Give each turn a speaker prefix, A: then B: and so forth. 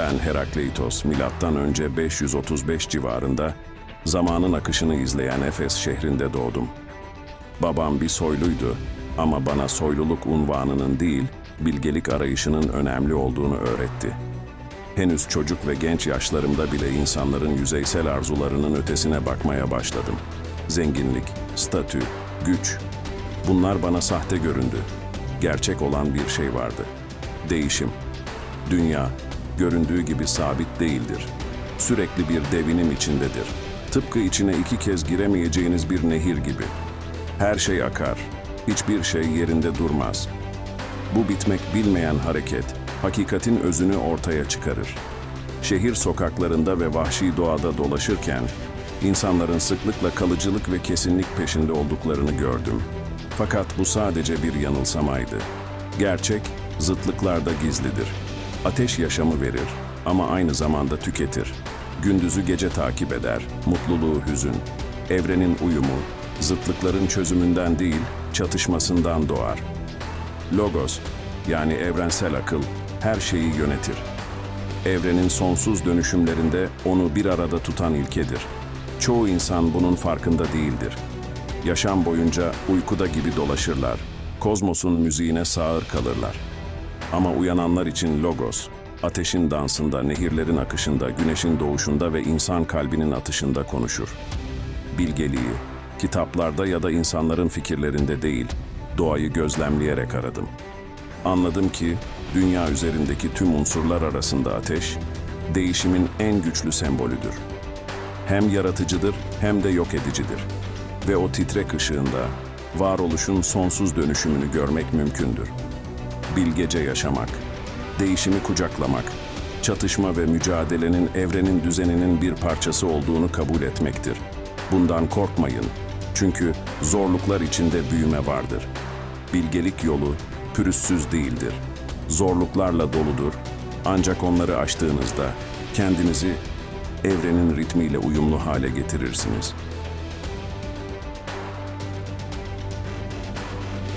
A: Ben Herakleitos, milattan önce 535 civarında zamanın akışını izleyen Efes şehrinde doğdum. Babam bir soyluydu ama bana soyluluk unvanının değil, bilgelik arayışının önemli olduğunu öğretti. Henüz çocuk ve genç yaşlarımda bile insanların yüzeysel arzularının ötesine bakmaya başladım. Zenginlik, statü, güç. Bunlar bana sahte göründü. Gerçek olan bir şey vardı. Değişim. Dünya, göründüğü gibi sabit değildir. Sürekli bir devinim içindedir. Tıpkı içine iki kez giremeyeceğiniz bir nehir gibi. Her şey akar, hiçbir şey yerinde durmaz. Bu bitmek bilmeyen hareket, hakikatin özünü ortaya çıkarır. Şehir sokaklarında ve vahşi doğada dolaşırken, insanların sıklıkla kalıcılık ve kesinlik peşinde olduklarını gördüm. Fakat bu sadece bir yanılsamaydı. Gerçek, zıtlıklarda gizlidir. Ateş yaşamı verir ama aynı zamanda tüketir. Gündüzü gece takip eder, mutluluğu hüzün. Evrenin uyumu, zıtlıkların çözümünden değil, çatışmasından doğar. Logos, yani evrensel akıl, her şeyi yönetir. Evrenin sonsuz dönüşümlerinde onu bir arada tutan ilkedir. Çoğu insan bunun farkında değildir. Yaşam boyunca uykuda gibi dolaşırlar. Kozmosun müziğine sağır kalırlar. Ama uyananlar için Logos, ateşin dansında, nehirlerin akışında, güneşin doğuşunda ve insan kalbinin atışında konuşur. Bilgeliği, kitaplarda ya da insanların fikirlerinde değil, doğayı gözlemleyerek aradım. Anladım ki dünya üzerindeki tüm unsurlar arasında ateş, değişimin en güçlü sembolüdür. Hem yaratıcıdır hem de yok edicidir. Ve o titrek ışığında varoluşun sonsuz dönüşümünü görmek mümkündür. Bilgece yaşamak, değişimi kucaklamak, çatışma ve mücadelenin evrenin düzeninin bir parçası olduğunu kabul etmektir. Bundan korkmayın. Çünkü zorluklar içinde büyüme vardır. Bilgelik yolu pürüzsüz değildir. Zorluklarla doludur. Ancak onları aştığınızda kendinizi evrenin ritmiyle uyumlu hale getirirsiniz.